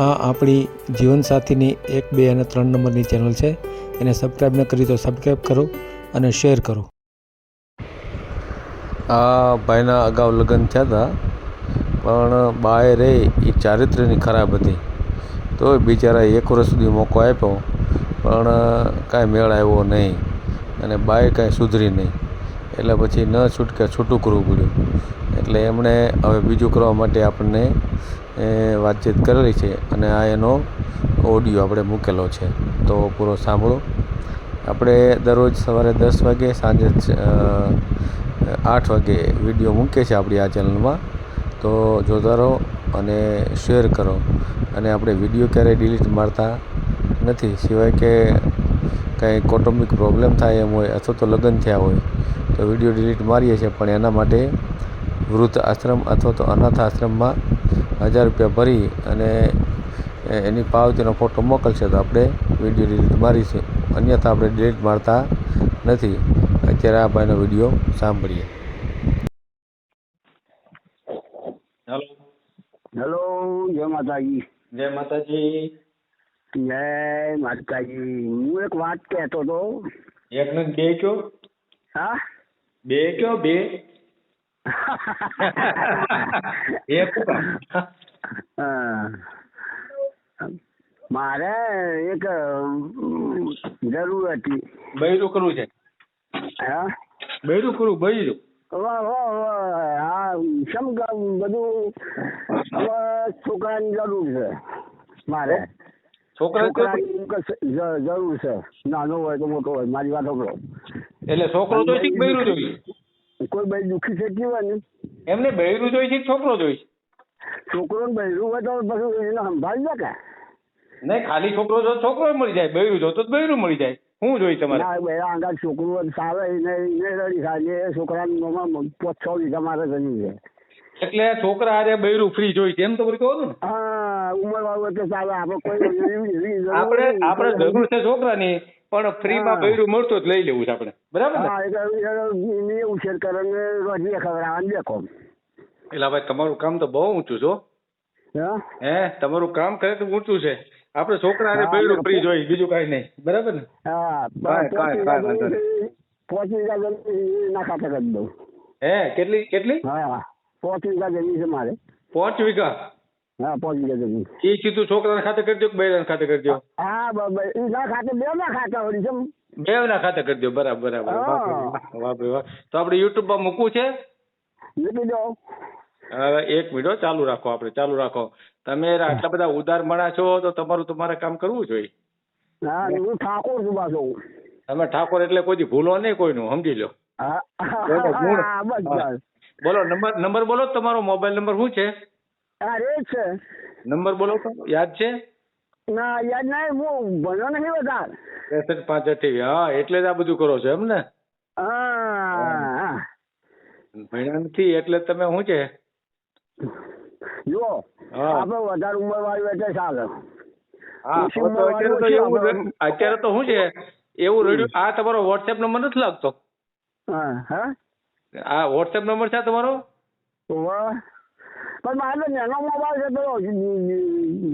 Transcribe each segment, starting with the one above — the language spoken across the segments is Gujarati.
આ આપણી જીવનસાથીની એક, બે અને ત્રણ નંબરની ચેનલ છે. એને સબસ્ક્રાઈબ ન કરી તો સબસ્ક્રાઈબ કરો અને શેર કરો. આ ભાઈના અગાઉ લગ્ન થયા હતા પણ બાએ રે એ ચારિત્ર્યની ખરાબ હતી. તો બિચારા એક વર્ષ સુધી મોકો આપ્યો, પણ કાંઈ મેળ આવ્યો નહીં અને બાએ કાંઈ સુધરી નહીં. એટલે પછી ન છૂટકે છૂટું કરવું પડ્યું. એટલે એમણે હવે બીજું કરવા માટે આપણને એ વાતચીત કરેલી છે અને આ એનો ઓડિયો આપણે મૂકેલો છે. તો પૂરો સાંભળો. આપણે દરરોજ સવારે દસ વાગે, સાંજે આઠ વાગે વીડિયો મૂકીએ છીએ આપણી આ ચેનલમાં. તો જોતા રહો અને શેર કરો. અને આપણે વીડિયો ક્યારેય ડિલીટ મારતા નથી. સિવાય કે કંઈ કૌટુંબિક પ્રોબ્લેમ થાય એમ હોય અથવા તો લગ્ન થયા હોય, તો વીડિયો ડિલીટ મારીએ છીએ. પણ એના માટે વૃદ્ધ આશ્રમ અથવા તો અનાથ આશ્રમમાં હજાર રૂપિયા ભરી અને એની પાવતીનો ફોટો મોકલશે તો આપણે વીડિયો ડિલીટ મારીશું. અન્યથા આપણે ડિલીટ મારતા નથી. અત્યારે આ ભાઈનો વીડિયો સાંભળીએ. હેલો હેલો જય માતાજી. જય માતાજી. જય માતાજી. હું એક વાત કહેતો હતો. એક ને બે કયો? હા? બે કયો? બે? એક કામ. હા. મારે એક અમ, જરૂર હતી. બૈરું કરવું છે? હા? બૈરું કરવું બૈરું? વાહ વાહ વાહ. હા બધું હવે છોકરાની જરૂર છે મારે. છોકરા છોકરાની જરૂર છે. નાનો હોય તો મોટો હોય મારી વાત સાંભળો. એટલે છોકરો જોઈ છે બૈરું જોઈ. કોઈ ભાઈ દુઃખી છે હોય ને એમને બૈરું જોઈ છે છોકરો જોઈ છોકરો ને બહેરું હોય તો પછી એને સંભાળી દે કે. નહીં ખાલી છોકરો જો છોકરો મળી જાય બૈરું જો તો બૈરું મળી જાય. હું જોઈ તમારે? આગળ છોકરો સારો એને એને રડી ખાય એ છોકરાની મોમાં પાંચ તમારે જમી છે. એટલે છોકરા હારે બૈરું ફ્રી જોઈ છે એમ તો કહો ને? હા ઉંમર વાળું એટલે ચાલે આપણે કોઈ એવી- એવી આપણે આપણે જરૂર છે છોકરાની પણ ફ્રીમાં. બૈરું મળતું જ લઈ લેવું છે આપણે. બરાબર ને? હા એટલે એને ઉછેર કરે ને રોજની ખવડાવવાનું દેખો એટલે ભાઈ તમારું કામ તો બહુ ઊંચું છો હા. હે? તમારું કામ ખરેખર ઊંચું છે. આપણે છોકરા હારે બૈરું ફ્રી જોઈ બીજું કઈ નહીં. બરાબર ને? હા કાંઈ- કાંઈ- કાંઈ વાંધો પાંચ વીઘા જમીન ના ખાતે કરી દઉં. હે કેટલી કેટલી? હા પાંચ વીઘા જમીન છે મારે. પાંચ વીઘા? હા પાંચ વીઘા જમીન એ સીધું છોકરાના ખાતે કરી દો કે બૈરાના ખાતે કરી દો હા એ ના ખાતે બે ના ખાતા હોય છે બે ના ખાતે કરી દો બરાબર બરાબર. હા. વાહ વાહ, તો આપણે યુટ્યુબમાં મૂકવું છે? મૂકી દો એક મિનિટ ચાલુ રાખો આપણે ચાલુ રાખો. તમે આટલા બધા ઉદાર મળ્યા છો તો તમારું તમારે કામ કરવું જોઈએ. હા? હું ઠાકોર છું પાછો. તમે ઠાકોર એટલે કોઈ ભૂલો નહીં કોઈનું સમજી લો. બોલો, નંબર નંબર બોલો તમારો મોબાઈલ નંબર શું છે? હા છે. નંબર બોલો તો યાદ છે? ના યાદ નહીં હું ભણ્યો નથી વધારે. ત્રેસઠ પાંચ અઠ્યાવીસ હા એટલે જ આ બધું કરો છો એમ ને? ભણ્યા નથી એટલે તમે શું છે? જો. આપણે વધારે ઉંમર વાળી એટલે ચાલે. હા અત્યારે તો એવું અત્યારે તો શું છે એવું રેડિયો આ તમારો વોટ્સએપ નંબર નથી લાગતો? હા હા? આ વોટ્સએપ નંબર છે તમારો? પણ મારે નાનો મોબાઈલ છે પેલો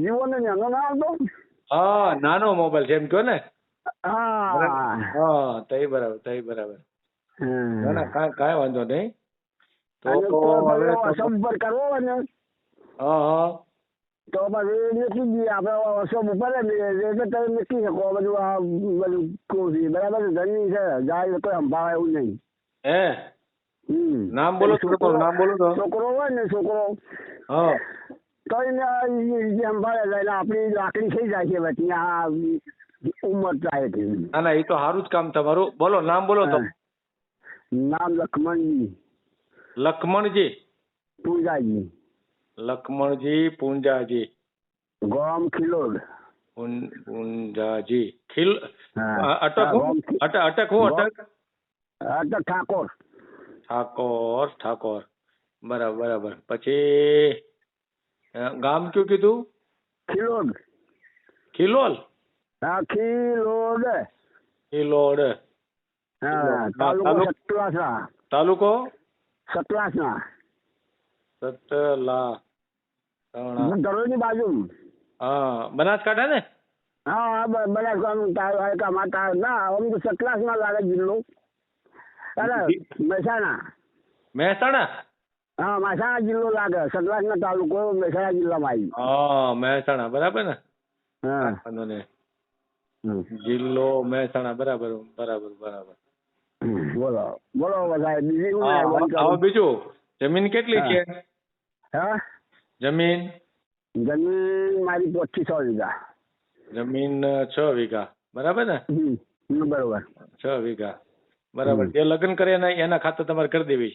જીવો ને નાનો ના આવતો? હા નાનો મોબાઈલ છે એમ કહો ને. હા. હા તઈ બરાબર તઈ બરાબર. ના ના કાંઈ કાંઈ વાંધો નહીં. તો હવે કરવો હોય ને હા હા. તો પછી મૂકી જઈએ આપણે વોટ્સઅપ ઉપર એટલે તમે મૂકી શકો. બધું આ બધું કોશી બરાબર છે? છે. જાય કોઈ સંભાળે એવું નહીં. હે? નામ બોલો છોકરો- નામ બોલો તો. છોકરો હોય ને છોકરો હા. તો એને સંભાળે એટલે આપણી લાકડી થઈ જાય છે પછી આ ઉંમર થાય છે. ના ના એ તો સારું જ કામ તમારું. બોલો નામ બોલો તો. નામ લખમણજી. લખમણજી. પૂંજાજી. લખમણજી પૂંજાજી. ગોમ ખિલોડ. પૂંજાજી. ખીલ અટક હું. અટક અટક હું અટક? અટક ઠાકોર. ઠાકોર ઠાકોર. બરાબર બરાબર. પછી ગામ કયું કીધું? ખિલોડ. ખિલોલ? હા ખિલોડ. ખિલોડ. તાલુકો? ના તાલુકો સતલા તણા બાજુ હા બનાસકાંઠા ને? હા બનાસકાંઠા હલકા માતા ના આમ તો સતલાસમાં લાગે જિલ્લો. અરે મહેસાણા. મહેસાણા? હા મહેસાણા જિલ્લો લાગે. સતલાસના તાલુકો મહેસાણા જિલ્લામાં આવી હા મહેસાણા બરાબર ને? હા. હમ. જિલ્લો મહેસાણા બરાબર બરાબર બરાબર. બોલો બોલો બધા બીજી હવે બીજું. જમીન કેટલી છે? હા? જમીન? જમીન મારી પોચી છ વીઘા. જમીન છ વીઘા. બરાબર ને? બરોબર. છ વીઘા. બરાબર. જે લગ્ન કરે ને એના ખાતે તમારે કરી દેવી.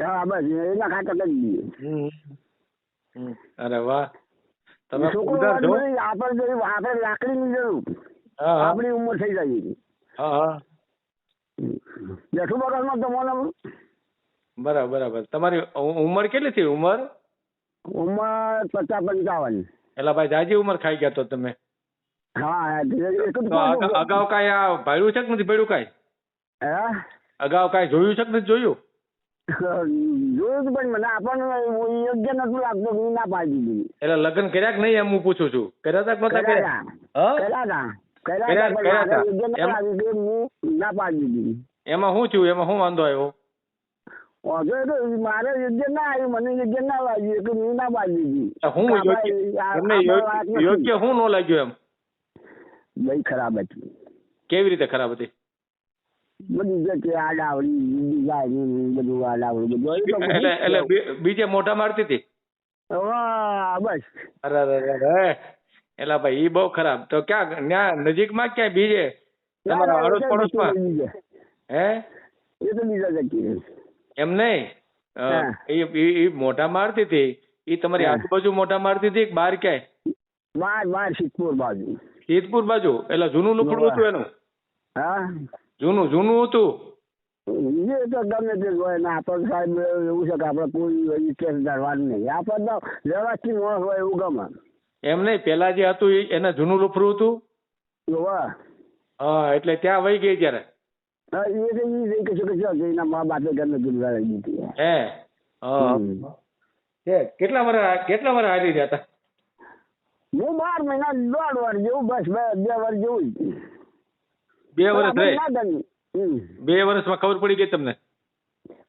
હા બસ એના ખાતર કરી દીધી અરે વાહ. તમે ઉદાર છો આપણે જો. આપણે લાકડીની જરૂર. હા આપણી ઉંમર થઈ જાય હા હા. બગાડમાં તમારે બરાબર બરાબર. તમારી ઉંમર કેટલી થઈ ઉંમર? ઉંમર પચાસ પંચાવન. એટલે ભાઈ જાજી ઉંમર ખાઈ ગયા તો તમે? હા અગાઉ કાંઈ આ ભાડ્યું છે કે નથી ભાડ્યું કાંઈ? હે? અગાઉ કાંઈ જોયું છે કે નથી જોયું? જોયું હતું પણ મને આપણને યોગ્ય નતું લાગતું ના પાડી દીધી. એટલે લગ્ન કર્યા કે નહીં એમ હું પૂછું છું? કર્યા હતા કે નતા કર્યા કર્યા? હતા કર્યા હતા ના પાડી દીધી. એમાં શું થયું? એમાં શું વાંધો આવ્યો? વાંધો તો મારે યોગ્ય ના આવ્યું મને યોગ્ય ના લાગ્યું એટલે હું ના પાડી દીધી. હું યોગ્ય યોગ્ય શું ન લાગ્યું એમ? ખરાબ હતી. કેવી રીતે ખરાબ હતી? બીજે મોટા મારતી હતી? વાહ, બસ. અરે. એલા ભાઈ ઈ બહુ ખરાબ. તો ક્યાં ન્યા નજીકમાં ક્યાંય બીજે? તમારા અડોશ પડોશમાં. હે? એ તો બીજા જગ્યાએ. એમ નહીં? એ મોઢા મારતી હતી? એ તમારી આજુબાજુ મોટા મારતી હતી બાર ક્યાંય? બાર બાર સિદ્ધપુર બાજુ. સિદ્ધપુર બાજુ? એટલે જૂનું લુકડું હતું એનું? હા. જૂનું જૂનું હતું? એ તો ગમે તે હોય ને આપણે સાહેબ એવું છે કે આપણે કોઈ કેસ ધરવાનું નહીં. આપણે તો વ્યવસ્થિત હોય એવું ગમે. એમ નહીં પેલા જે હતું એને જૂનું લુફડું હતું? વાહ. હા એટલે ત્યાં વહી ગઈ ત્યારે? હા, એ તો ઈ કશું કશું એના મા બાપે ગમે તે લડાઈ દીધી હે? હા. કેટલા વર્ષ કેટલા વર્ષ હારી રહ્યા હું બાર મહિના દોઢ વાર જેવું બસ બે બે જેવું બે વર્ષ બે વર્ષમાં ખબર પડી ગઈ તમને?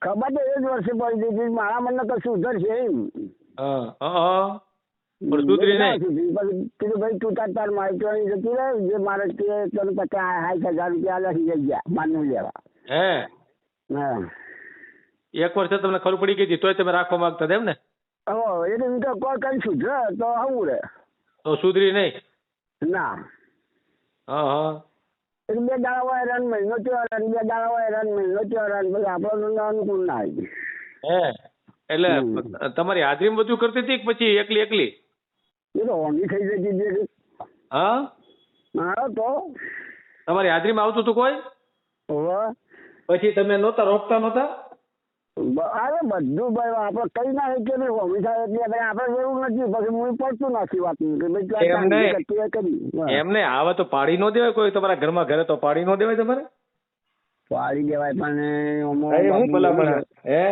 ખબર તો એ જ વર્ષે પડી ગઈ મારા મને તો સુધર છે એમ. હા. પણ સુધરી નહીં. કીધું ભાઈ તું તાર તાર માહિતી જતી રહે જે મારે તે તને પચાસ સાઠ હજાર રૂપિયા લખી જગ્યા માનવી લેવા. હે? હા. એક વર્ષે તમને ખબર પડી ગઈ હતી તોય તમે રાખવા માંગતા હતા એમ ને? એટલે હું તો કોઈ કઈ સુધરે તો આવું રે તો સુધરી નહીં? ના. હા હા. બે દાડા હોય રન મહિનો થયો રન બે દાડા હોય રન મહિનો થયો રન પછી આપણને અનુકૂળ ના આવી હે? એટલે તમારી હાજરીમાં બધું કરતી હતી કે પછી એકલી એકલી? એ તો હોંગી થઈ જતી જે હા? મારો તો? તમારી હાજરીમાં આવતું હતું કોઈ? હવે. પછી તમે નહોતા રોકતા નહોતા? અરે બધું ભાઈ આપણે કઈ ના કે નહીં હોમી થાય એટલે આપણે જરૂર નથી. પછી હું પડતું નથી વાત એમને એમને આવા તો પાડી ન દેવાય કોઈ. તમારા ઘરમાં ઘરે તો પાડી ન દેવાય તમારે? પાડી દેવાય પણ હું ભલા હે?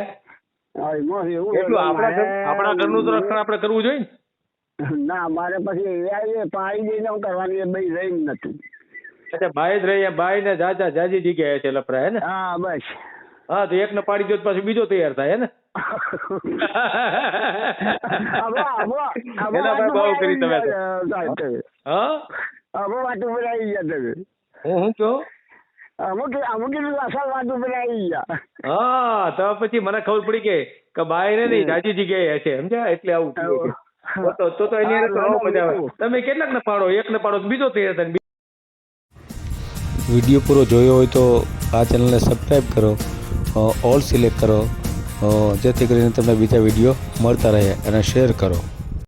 એવું એટલું આપણા આપણા ઘરનું તો રક્ષણ આપણે કરવું જોઈએ ને. ના મારે પછી આવીએ પાડી દઈને હું કરવાની એ ભાઈ રહી નથી. અચ્છા ભાઈ જ રહી ભાઈ ને જાજા જાજી જગ્યાએ છે લપરા હે ને? હા બસ. હા તો એક ને પાડી દો પાછું બીજો તૈયાર થાય હે ને? એના ભાઈ બહુ કરી તમે. હા? આવો વાત ઉપર આવી ગયા તમે. હું હું કહો? અમુક અમુક અસલ વાત ઉપર આવી ગયા. હા તો પછી મને ખબર પડી કે કે બાય ને નહીં જાજી જગ્યાએ છે સમજ્યા? એટલે આવું. તો તો- તો તો એની હારે તો આવો મજા આવે તમે કેટલાક ને પાડો? એક ને પાડો તો બીજો તૈયાર થાય વીડિયો પૂરો જોયો હોય તો આ ચેનલને સબસ્ક્રાઈબ કરો ઓલ સિલેક્ટ કરો જેથી કરીને તમને બીજા વીડિયો મળતા રહે અને શેર કરો.